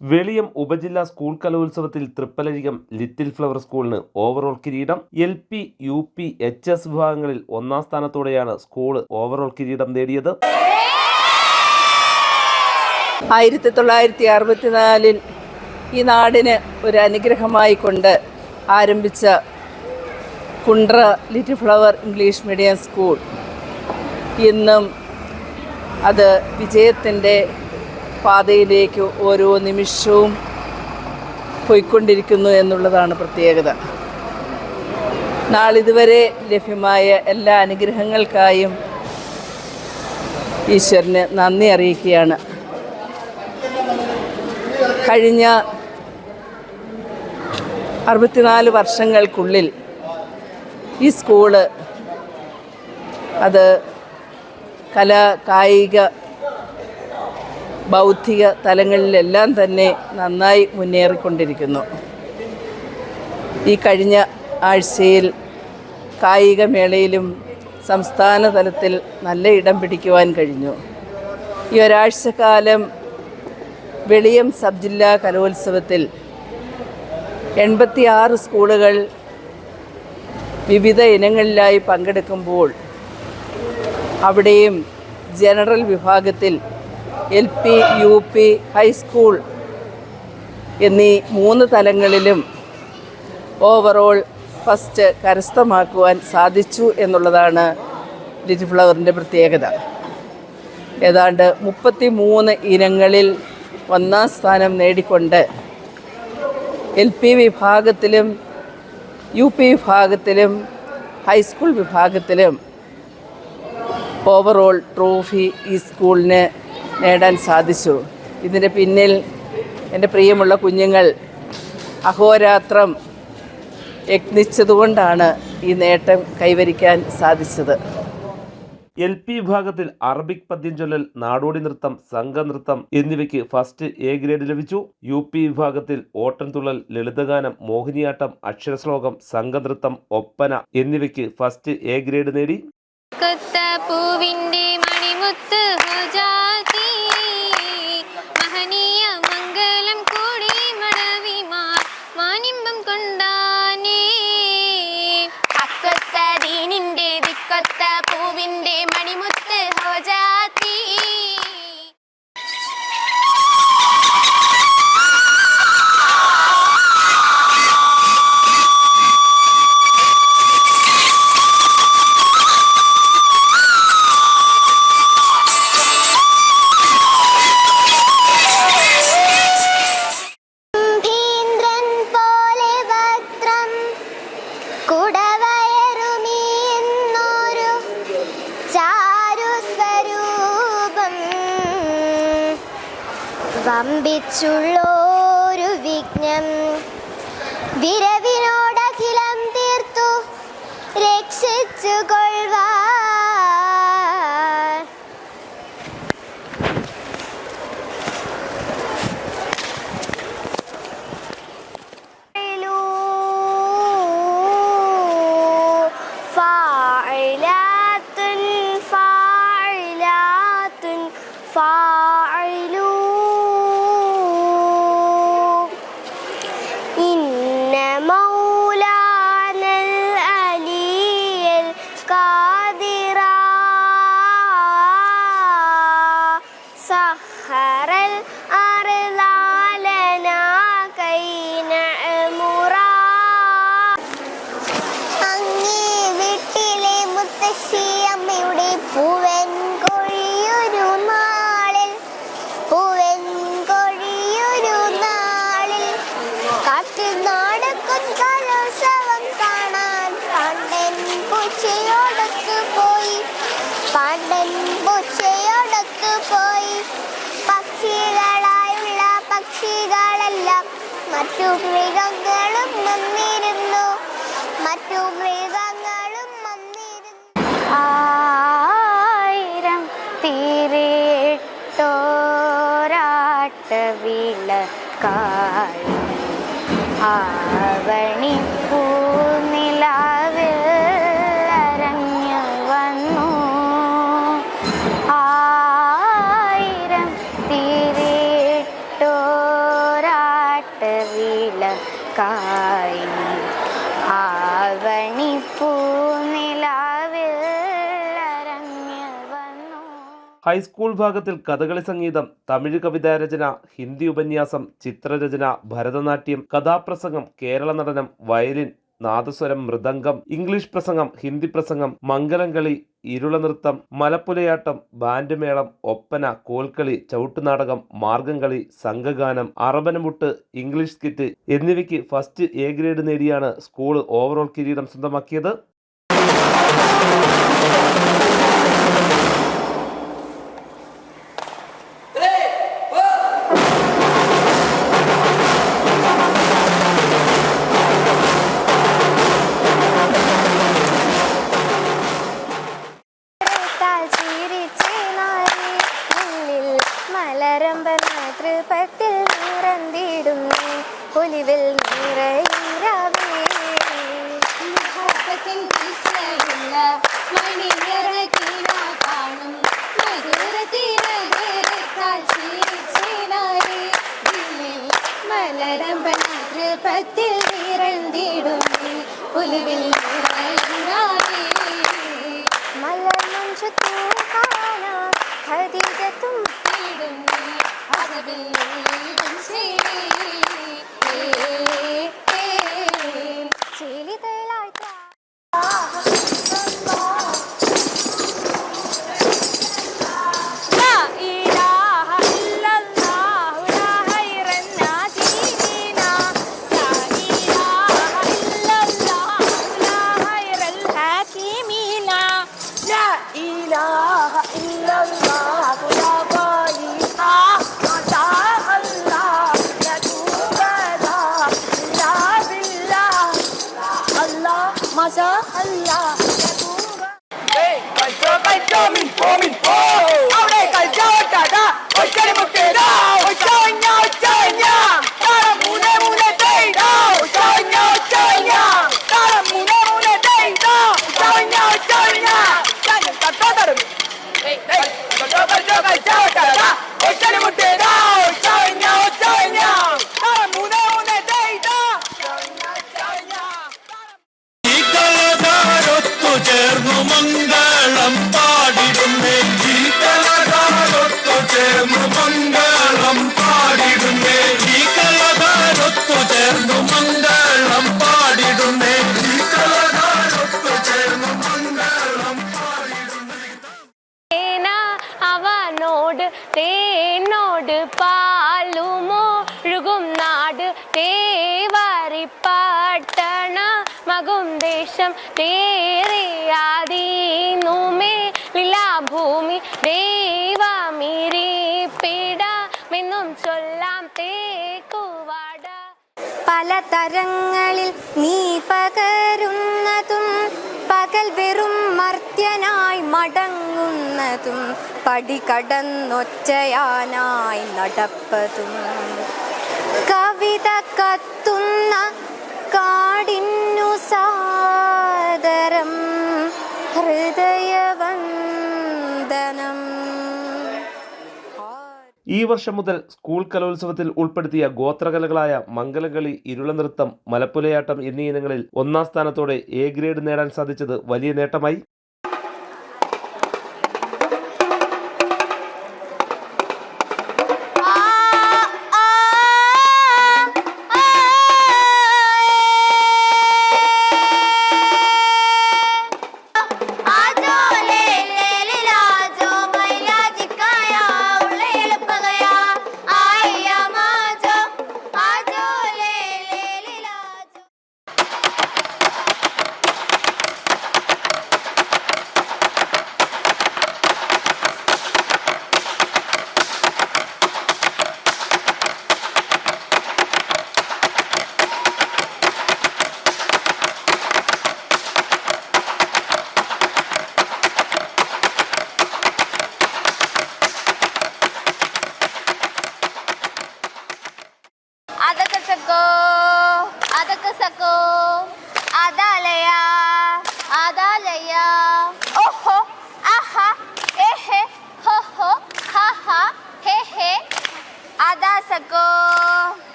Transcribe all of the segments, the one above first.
വെളിയം ഉപജില്ലാ സ്കൂൾ കലോത്സവത്തിൽ തൃപ്പലരികം little flower സ്കൂളിന് ഓവറോൾ കിരീടം. L P U P H S വിഭാഗങ്ങളിൽ ഒന്നാം സ്ഥാനത്തോടെയാണ് സ്കൂൾ ഓവറോൾ കിരീടം നേടിയത്. ആയിരത്തി തൊള്ളായിരത്തി അറുപത്തിനാലിൽ ഈ നാടിന് ഒരു അനുഗ്രഹമായി കൊണ്ട് ആരംഭിച്ച Kundara little flower English medium school. ഇന്നും അത് വിജയത്തിന്റെ പാതയിലേക്ക് ഓരോ നിമിഷവും പോയിക്കൊണ്ടിരിക്കുന്നു എന്നുള്ളതാണ് പ്രത്യേകത. നാളിതുവരെ ലഭ്യമായ എല്ലാ അനുഗ്രഹങ്ങൾക്കായും ഈശ്വരന് നന്ദി അറിയിക്കുകയാണ്. കഴിഞ്ഞ അറുപത്തിനാല് വർഷങ്ങൾക്കുള്ളിൽ ഈ സ്കൂൾ അത് കല കായിക ബൗദ്ധിക തലങ്ങളിലെല്ലാം തന്നെ നന്നായി മുന്നേറിക്കൊണ്ടിരിക്കുന്നു. ഈ കഴിഞ്ഞ ആഴ്ചയിൽ കായികമേളയിലും സംസ്ഥാന തലത്തിൽ നല്ല ഇടം പിടിക്കുവാൻ കഴിഞ്ഞു. ഈ ഒരാഴ്ചക്കാലം വെളിയം സബ് ജില്ലാ കലോത്സവത്തിൽ എൺപത്തിയാറ് സ്കൂളുകൾ വിവിധ ഇനങ്ങളിലായി പങ്കെടുക്കുമ്പോൾ അവിടെയും ജനറൽ വിഭാഗത്തിൽ L P U P high school എന്നീ മൂന്ന് തലങ്ങളിലും ഓവറോൾ ഫസ്റ്റ് കരസ്ഥമാക്കുവാൻ സാധിച്ചു എന്നുള്ളതാണ് ലിറ്റിൽ ഫ്ലവറിന്റെ പ്രത്യേകത. ഏതാണ്ട് മുപ്പത്തി മൂന്ന് ഇനങ്ങളിൽ ഒന്നാം സ്ഥാനം നേടിക്കൊണ്ട് എൽ പി വിഭാഗത്തിലും യു പി വിഭാഗത്തിലും ഹൈസ്കൂൾ വിഭാഗത്തിലും ഓവറോൾ ട്രോഫി ഈ സ്കൂളിന് നേടാൻ സാധിച്ചു. ഇതിന് പിന്നിൽ എന്റെ പ്രിയമുള്ള കുഞ്ഞുങ്ങൾ അഹോരാത്രം യത്നിച്ചതുകൊണ്ടാണ് ഈ നേട്ടം കൈവരിക്കാൻ സാധിച്ചത്. എൽ പി വിഭാഗത്തിൽ അറബിക് പദ്യം ചൊല്ലൽ നാടോടി നൃത്തം സംഘനൃത്തം എന്നിവയ്ക്ക് ഫസ്റ്റ് എ ഗ്രേഡ് ലഭിച്ചു. യു പി വിഭാഗത്തിൽ ഓട്ടൻതുള്ളൽ ലളിതഗാനം മോഹിനിയാട്ടം അക്ഷരശ്ലോകം സംഘനൃത്തം ഒപ്പന എന്നിവയ്ക്ക് ഫസ്റ്റ് എ ഗ്രേഡ് നേടി. വമ്പിച്ചുള്ളോരു വിഘ്നം. വിരവിനോടഖിലം തീർത്തു രക്ഷിച്ചു കൊള്ളുവാൻ പാണ്ഡൻ പൂച്ചയോടൊത്ത് പോയി. പക്ഷികളായുള്ള പക്ഷികളെല്ലാം മറ്റു മൃഗങ്ങളും വന്നിരുന്നു മറ്റു മൃഗങ്ങളും വിളക്കായി ആവണിപ്പൂ ഹൈസ്കൂൾ ഭാഗത്തിൽ കഥകളി സംഗീതം തമിഴ് കവിതാരചന ഹിന്ദി ഉപന്യാസം ചിത്രരചന ഭരതനാട്യം കഥാപ്രസംഗം കേരള നടനം വയലിൻ നാദസ്വരം മൃദംഗം ഇംഗ്ലീഷ് പ്രസംഗം ഹിന്ദി പ്രസംഗം മംഗലം കളി ഇരുള നൃത്തം മലപ്പുലയാട്ടം ബാൻഡ് മേളം ഒപ്പന കോൽക്കളി ചവിട്ടുനാടകം മാർഗംകളി സംഘഗാനം അറബനമുട്ട് ഇംഗ്ലീഷ് സ്കിറ്റ് എന്നിവയ്ക്ക് ഫസ്റ്റ് എ ഗ്രേഡ് നേടിയാണ് സ്കൂൾ ഓവറോൾ കിരീടം സ്വന്തമാക്കിയത്. കൃപത്തിൽ നിറന്തിടുന്നേ ഒലിവിൽ നിറയിനാവേ മലർമഞ്ചു തൂക്കാനാ ഖദീജത്തും ഇടുന്നേ. അറബിൽ നീടും അവനോട് തേനോട് പാലുമോ ഒഴുകും നാട് തേവരി പട്ടണ മകും ദേശം തേറിയാതീന്നുമേ ലീലാഭൂമി ദൈവമിരിപ്പിടമെന്നും ചൊല്ലാം തേക്കുവാട. പല തരങ്ങളിൽ നീ പകരുന്നതും പകൽ വെറും മർത്യനായി മടങ്ങുന്നതും പടി കടന്നൊച്ചയാനായി നടപ്പതും. കവിത കത്തുന്ന കാടിന്നു സാദരം ഹൃദയവന്ദനം ഈ വർഷം മുതൽ സ്കൂൾ കലോത്സവത്തിൽ ഉൾപ്പെടുത്തിയ ഗോത്രകലകളായ മംഗലകളി ഇരുളനൃത്തം മലപ്പുലയാട്ടം എന്നീ ഇനങ്ങളിൽ ഒന്നാം സ്ഥാനത്തോടെ എ ഗ്രേഡ് നേടാൻ സാധിച്ചത് വലിയ നേട്ടമായി.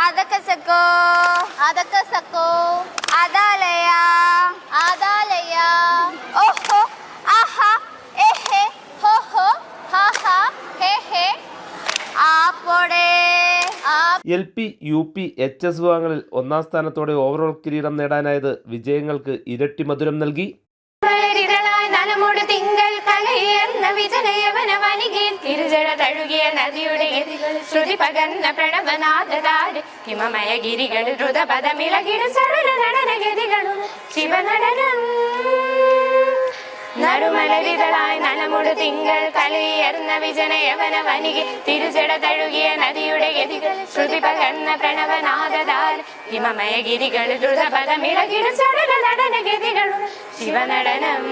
അതൊക്കെ സക്കോ? അതൊക്കെ സക്കോ? ಓಹೋ ಆಹಾ ಎಹೆ ಹೋ ಹೋ ಹಾ ಹಾ ಹೇ L P U P H S വിഭാഗങ്ങളിൽ ഒന്നാം സ്ഥാനത്തോടെ ഓവറോൾ കിരീടം നേടാനായത് വിജയങ്ങൾക്ക് ഇരട്ടി മധുരം നൽകി. തിങ്കൾ കലയേർന്ന വിജനയവന വനികയിൽ തിരുജട തഴുകിയ നദിയുടെ ശ്രുതി പകർന്ന പ്രണവനാഥതാട് ഹിമമയ ഗിരികൾ ദ്രുതപദമിളകിട സരള നടനഗതികളും ശിവനടനം. നടുമലരിതളായി നനമുടു തിങ്കൾ തലയേർന്ന വിജനയവന വനികെ തിരുചട തഴുകിയ നദിയുടെ ഗതികൾ ശ്രുതി പകർന്ന പ്രണവനാഥതാൽ ഹിമമയ ഗിരികൾ ദ്രുതപദമിളകിട സരള നടനഗതികളും ശിവനടനം.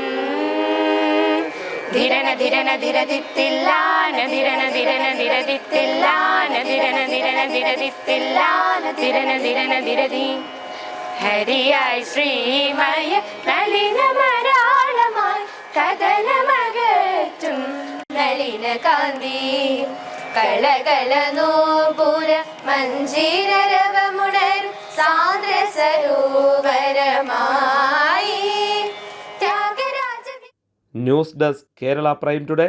ധിരന ധിരന ധിരതിത്തില്ലാന ധിരന ധിരന ധിരതിത്തില്ലാന ധിരന ധിരന ധിരതിത്തില്ലാന ധിരന ധിരന ധിരതി ഹരിയായി ശ്രീമയ നളിന മരാളമായി കഥനമകറ്റും നളിന കാന്തി. കളകള നോപുര മഞ്ജീരവമുണരും സാന്ദ്ര സരോവരമായി news desk Kerala prime today